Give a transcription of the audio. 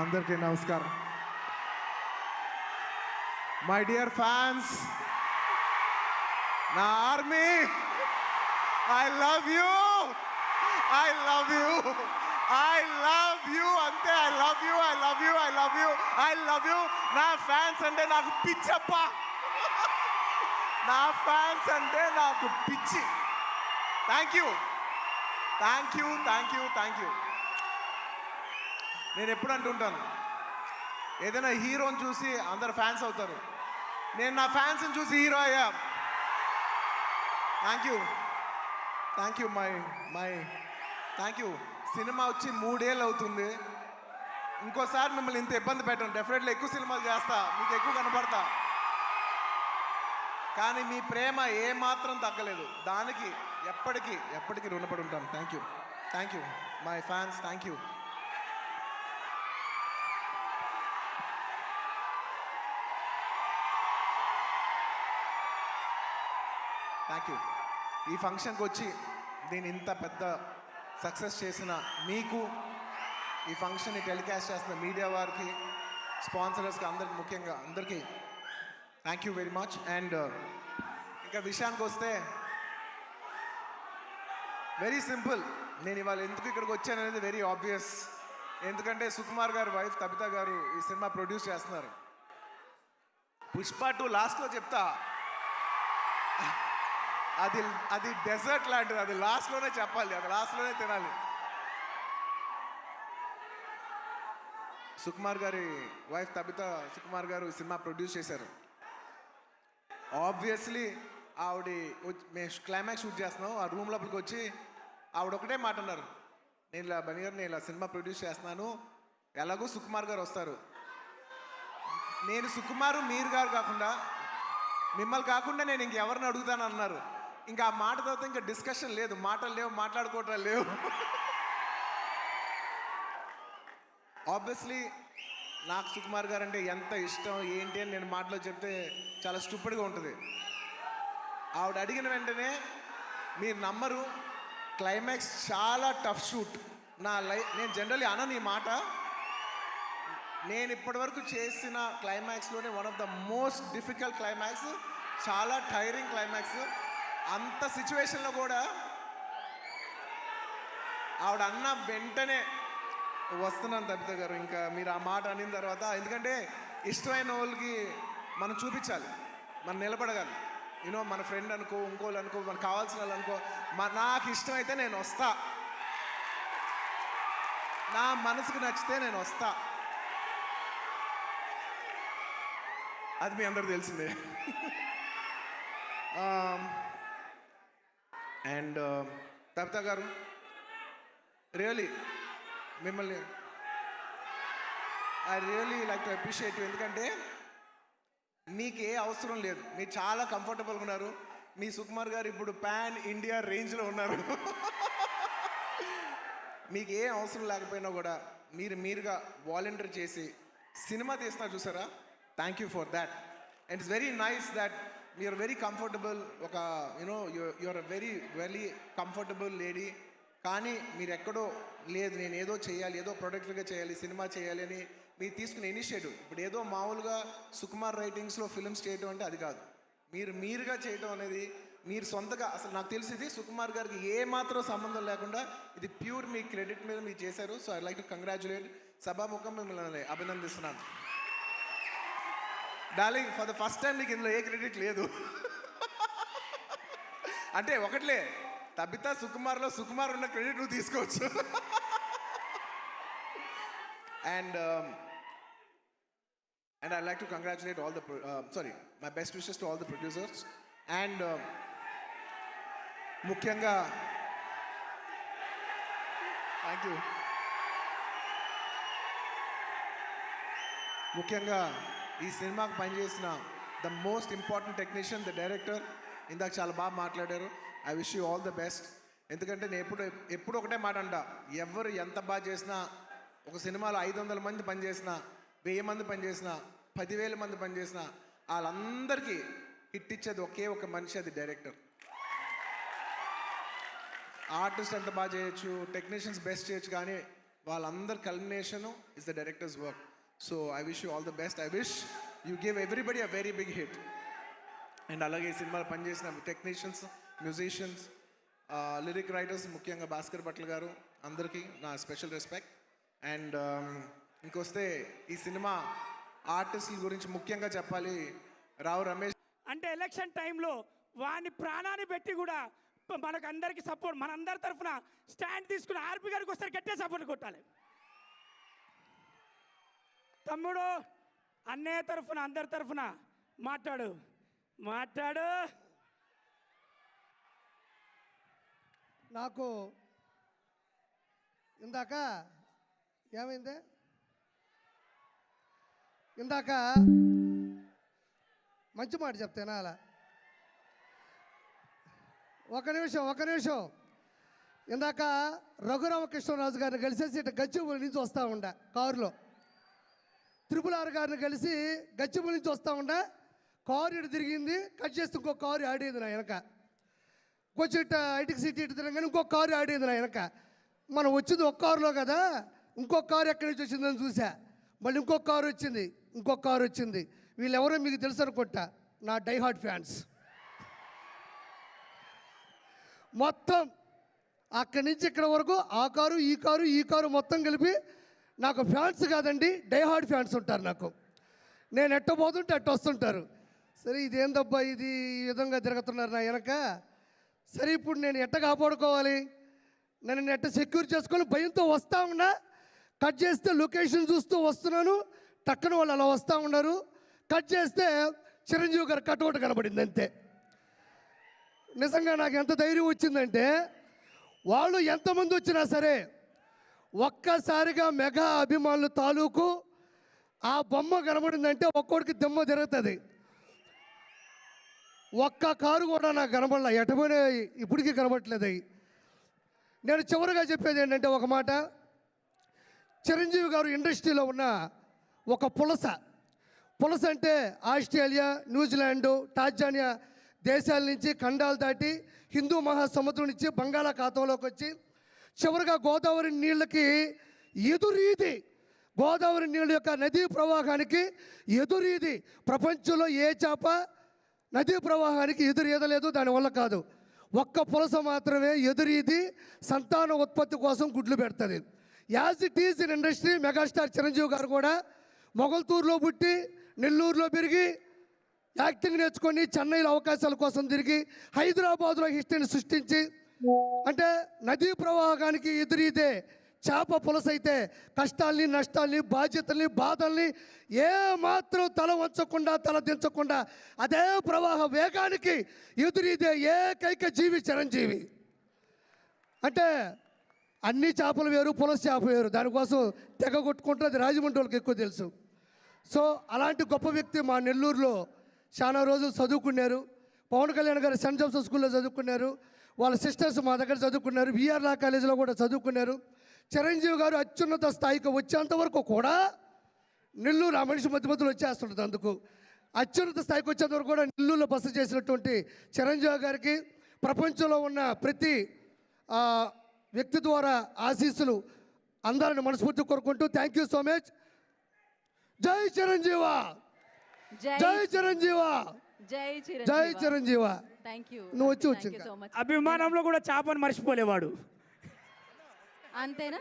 అందరికీ నమస్కారం. My dear fans నా army I love you I love you I love you అంతే I love you I love you I love you I love you నా fans అంటే నాకు పిచ్చప్ప. నా ఫ్యాన్స్ అంటే నాకు పిచ్చి. Thank you thank you thank you thank you నేను ఎప్పుడు అంటుంటాను. ఏదైనా హీరోని చూసి అందరు ఫ్యాన్స్ అవుతారు. నేను నా ఫ్యాన్స్ని చూసి హీరో అయ్యా. Thank you thank you my my thank you cinema వచ్చి మూడేళ్ళు అవుతుంది. ఇంకోసారి మిమ్మల్ని ఇంత ఇబ్బంది పెట్టను. డెఫినెట్లీ ఎక్కువ సినిమాలు చేస్తా. మీకు ఎక్కువ కనపడతా. కానీ మీ ప్రేమ ఏ మాత్రం తగ్గలేదు. దానికి ఎప్పటికీ ఎప్పటికీ రుణపడి ఉంటాను. Thank you thank you my fans thank you thank you ఈ ఫంక్షన్కి వచ్చి దీని ఇంత పెద్ద సక్సెస్ చేసిన మీకు ఈ ఫంక్షన్ని టెలికాస్ట్ చేస్తున్న మీడియా వారికి స్పాన్సరర్స్కి అందరికి ముఖ్యంగా అందరికీ thank you very much and ఇంకా విషయానికి వస్తే వెరీ సింపుల్ నేను ఇవాళ ఎందుకు ఇక్కడికి వచ్చాను అనేది వెరీ ఆబ్వియస్ ఎందుకంటే సుకుమార్ గారు వైఫ్ తబిత గారు ఈ సినిమా ప్రొడ్యూస్ చేస్తున్నారు. పుష్ప టూ లాస్ట్లో చెప్తా. అది అది డెజర్ట్ లాంటిది. అది లాస్ట్లోనే చెప్పాలి. అది లాస్ట్లోనే తినాలి. సుకుమార్ గారి వైఫ్ తబిత సుకుమార్ గారు సినిమా ప్రొడ్యూస్ చేశారు. ఆబ్వియస్లీ ఆవిడ వచ్చి- మేము క్లైమాక్స్ షూట్ చేస్తున్నాం. ఆ రూమ్ లోపలికి వచ్చి ఆవిడ ఒకటే మాట అన్నారు. నేను ఇలా బని గారు నేను ఇలా సినిమా ప్రొడ్యూస్ చేస్తున్నాను. ఎలాగో సుకుమార్ గారు వస్తారు. నేను సుకుమారు మీరు గారు కాకుండా మిమ్మల్ని కాకుండా నేను ఇంకెవరిని అడుగుతాను అన్నారు. ఇంకా ఆ మాట తర్వాత ఇంకా డిస్కషన్ లేదు. మాటలు లేవు మాట్లాడుకోవటం లేవు. ఆబ్వియస్లీ నాకు సుకుమార్ గారు అంటే ఎంత ఇష్టం ఏంటి అని నేను మాటలో చెప్తే చాలా స్టూపిడ్గా ఉంటుంది. ఆవిడ అడిగిన వెంటనే మీరు నమ్మరు క్లైమాక్స్ చాలా టఫ్ షూట్ నా లైఫ్ నేను జనరల్లీ అనను ఈ మాట. నేను ఇప్పటివరకు చేసిన క్లైమాక్స్లోనే one of the most difficult climax చాలా టైరింగ్ క్లైమాక్స్ అంత సిచ్యువేషన్లో కూడా ఆవిడ అన్న వెంటనే వస్తున్నాను తప్పిత గారు ఇంకా మీరు ఆ మాట అనిన తర్వాత ఎందుకంటే ఇష్టమైన వాళ్ళకి మనం చూపించాలి మనం నిలబడగాలి. యూనో మన ఫ్రెండ్ అనుకో ఇంకోళ్ళు అనుకో మనకు కావాల్సిన వాళ్ళు అనుకో మా నాకు ఇష్టమైతే నేను వస్తా. నా మనసుకు నచ్చితే నేను వస్తా. అది మీ అందరికి తెలిసిందే. అండ్ తబితా గారు రియలీ మిమ్మల్ని I really like to appreciate ఎందుకంటే మీకు ఏ అవసరం లేదు. మీరు చాలా కంఫర్టబుల్గా ఉన్నారు. మీ సుకుమార్ గారు ఇప్పుడు పాన్ ఇండియా రేంజ్లో ఉన్నారు. మీకు ఏ అవసరం లేకపోయినా కూడా మీరు మీరుగా వాలంటీర్ చేసి సినిమా తీస్తున్నారు చూసారా? Thank you for that and it's very nice that you're very comfortable ఒక you know you're very very comfortable lady కానీ మీరు ఎక్కడో లేదు నేను ఏదో చేయాలి ఏదో ప్రొడక్టివ్గా చేయాలి సినిమా చేయాలి అని మీరు తీసుకునే ఇనిషియేటివ్ ఇప్పుడు ఏదో మామూలుగా సుకుమార్ రైటింగ్స్లో ఫిల్మ్స్ చేయటం అంటే అది కాదు. మీరు మీరుగా చేయటం అనేది మీరు సొంతగా అసలు నాకు తెలిసింది సుకుమార్ గారికి ఏ మాత్రం సంబంధం లేకుండా ఇది ప్యూర్ మీ క్రెడిట్ మీద మీరు చేశారు. So I like to congratulate సభాముఖం మిమ్మల్ని అభినందిస్తున్నాను. Darling for the first time నీకు ఇందులో ఏ క్రెడిట్ లేదు. అంటే ఒకట్లే తబితా సుకుమార్లో సుకుమార్ ఉన్న క్రెడిట్ నువ్వు తీసుకోవచ్చు. And and I like to congratulate all the sorry my best wishes to all the producers and ముఖ్యంగా థ్యాంక్ యూ ముఖ్యంగా ఈ సినిమాకు పనిచేసిన the most important technician the director ఇందాక చాలా బాగా మాట్లాడారు. I wish you all the best ఎందుకంటే నేను ఎప్పుడు ఎప్పుడు ఒకటే మాట అంట ఎవరు ఎంత బాగా చేసినా ఒక సినిమాలో ఐదు వందల మంది పనిచేసినా వెయ్యి మంది పనిచేసినా పదివేల మంది పనిచేసినా వాళ్ళందరికీ హిట్ ఇచ్చేది ఒకే ఒక మనిషి అది డైరెక్టర్ ఆర్టిస్ట్ ఎంత బాగా చేయొచ్చు టెక్నీషియన్స్ బెస్ట్ చేయొచ్చు కానీ వాళ్ళందరి culmination is the director's work so I wish you all the best I wish you give everybody a very big hit and అలాగే ఈ సినిమాలో పనిచేసిన టెక్నీషియన్స్ మ్యూజిషియన్స్ లిరిక్ రైటర్స్ ముఖ్యంగా భాస్కర్ భట్ల గారు అందరికీ నా స్పెషల్ రెస్పెక్ట్ అండ్ ఇంకొస్తే ఈ సినిమా ఆర్టిస్టుల గురించి ముఖ్యంగా చెప్పాలి. రావు రమేష్ అంటే ఎలక్షన్ టైంలో వాని ప్రాణాన్ని పెట్టి కూడా మనకు అందరికీ సపోర్ట్ మనందరి తరఫున స్టాండ్ తీసుకుని ఆర్పి గారికి వస్తారు గట్టే సపోర్ట్ కొట్టాలి. తమ్ముడు అన్నయ్య తరఫున అందరి తరఫున మాట్లాడు. మాట్లాడు. నాకు ఇందాక ఏమైంది? ఇందాక మంచి మాట చెప్తేనా అలా ఒక నిమిషం ఒక నిమిషం. ఇందాక రఘురామకృష్ణరాజు గారిని కలిసేసి ఇటు గచ్చిబులి నుంచి వస్తూ ఉండ కారులో. త్రిపుల్ ఆర్ గారిని కలిసి గచ్చిబులి నుంచి వస్తూ ఉండ కారు ఇటు తిరిగింది కట్ చేస్తే ఇంకో కారు ఆడేది నా వెనక. కొంచెం ఇటు ఐటికి సిటీ ఇటు తిరగానే ఇంకో కారు ఆడేది నా వెనక. మనం వచ్చింది ఒక కారులో కదా ఇంకో కారు ఎక్కడి నుంచి వచ్చిందని చూసా. మళ్ళీ ఇంకో కారు వచ్చింది ఇంకో కారు వచ్చింది. వీళ్ళెవరో మీకు తెలుసు అనుకుంటా నా డైహార్ట్ ఫ్యాన్స్. మొత్తం అక్కడి నుంచి ఇక్కడ వరకు ఆ కారు ఈ కారు ఈ కారు మొత్తం కలిపి నాకు ఫ్యాన్స్ కాదండి డైహార్డ్ ఫ్యాన్స్ ఉంటారు నాకు. నేను ఎట్ట పోతుంటే ఎట్ట వస్తుంటారు. సరే ఇదేందబ్బా ఇది ఈ విధంగా తిరుగుతున్నారు నా వెనక? సరే ఇప్పుడు నేను ఎట్ట కాపాడుకోవాలి? నేను ఎట్ట సెక్యూర్ చేసుకొని భయంతో వస్తా ఉన్నా? కట్ చేస్తే లొకేషన్ చూస్తూ వస్తున్నాను. టక్కన వాళ్ళు అలా వస్తూ ఉన్నారు. కట్ చేస్తే చిరంజీవి గారు కటౌట్ కనబడింది అంతే. నిజంగా నాకు ఎంత ధైర్యం వచ్చిందంటే వాళ్ళు ఎంతమంది వచ్చినా సరే ఒక్కసారిగా మెగా అభిమానులు తాలూకు ఆ బొమ్మ కనబడిందంటే ఒక్కోడికి దెమ్మ తిరుగుతుంది. ఒక్క కారు కూడా నాకు కనబడలే. ఎటపోయినా ఇప్పటికీ కనబడట్లేదు అవి నేను చివరిగా చెప్పేది ఏంటంటే ఒక మాట. చిరంజీవి గారు ఇండస్ట్రీలో ఉన్న ఒక పులస. పులస అంటే ఆస్ట్రేలియా న్యూజిలాండ్ టాంజానియా దేశాల నుంచి ఖండాలు దాటి హిందూ మహాసముద్రం నుంచి బంగాళాఖాతంలోకి వచ్చి చివరిగా గోదావరి నీళ్ళకి ఎదురీది. గోదావరి నీళ్ళ యొక్క నదీ ప్రవాహానికి ఎదురీది. ప్రపంచంలో ఏ చేప నదీ ప్రవాహానికి ఎదురు ఈదలేదు దానివల్ల కాదు. ఒక్క పులస మాత్రమే ఎదురీది సంతాన ఉత్పత్తి కోసం గుడ్లు పెడుతుంది. As it is in industry megastar Chiranjeevi గారు కూడా మొగల్తూరులో పుట్టి నెల్లూరులో పెరిగి యాక్టింగ్ నేర్చుకొని చెన్నైలో అవకాశాల కోసం తిరిగి హైదరాబాద్లో హిస్టరీని సృష్టించి అంటే నదీ ప్రవాహానికి ఎదురీదే చేప పులసైతే కష్టాల్ని నష్టాల్ని బాధ్యతల్ని బాధల్ని ఏ మాత్రం తల వంచకుండా తల దించకుండా అదే ప్రవాహ వేగానికి ఎదురీదే ఏకైక జీవి చిరంజీవి. అంటే అన్ని చేపలు వేరు పులస చేప వేరు. దానికోసం తెగ కొట్టుకుంటున్నది రాజమండ్రి వాళ్ళకి ఎక్కువ తెలుసు. సో అలాంటి గొప్ప వ్యక్తి మా నెల్లూరులో చాలా రోజులు చదువుకున్నారు. పవన్ కళ్యాణ్ గారు సెంట్ జోసెఫ్ స్కూల్లో చదువుకున్నారు. వాళ్ళ సిస్టర్స్ మా దగ్గర చదువుకున్నారు. విఆర్ లా కాలేజీలో కూడా చదువుకున్నారు. చిరంజీవి గారు అత్యున్నత స్థాయికి వచ్చేంత వరకు కూడా నెల్లూరు ఆ మనిషి మధ్య మధ్యలో వచ్చేస్తుంటుంది అందుకు. అత్యున్నత స్థాయికి వచ్చేంత వరకు కూడా నెల్లూరులో బస చేసినటువంటి చిరంజీవి గారికి ప్రపంచంలో ఉన్న ప్రతి ఆ, వ్యక్తి ద్వారా ఆశీస్సులు అందరిని మనస్ఫూర్తి కోరుకుంటూ థ్యాంక్ యూ సో మచ్ జై చిరంజీవ! జై జై చిరంజీవ. జై చిరంజీవి. థ్యాంక్ యూ నువ్వు వచ్చి థ్యాంక్ వచ్చి యూ ఇంకా. సో మచ్ అభిమానంలో కూడా చేపను మర్చిపోలేవాడు. అంతేనా?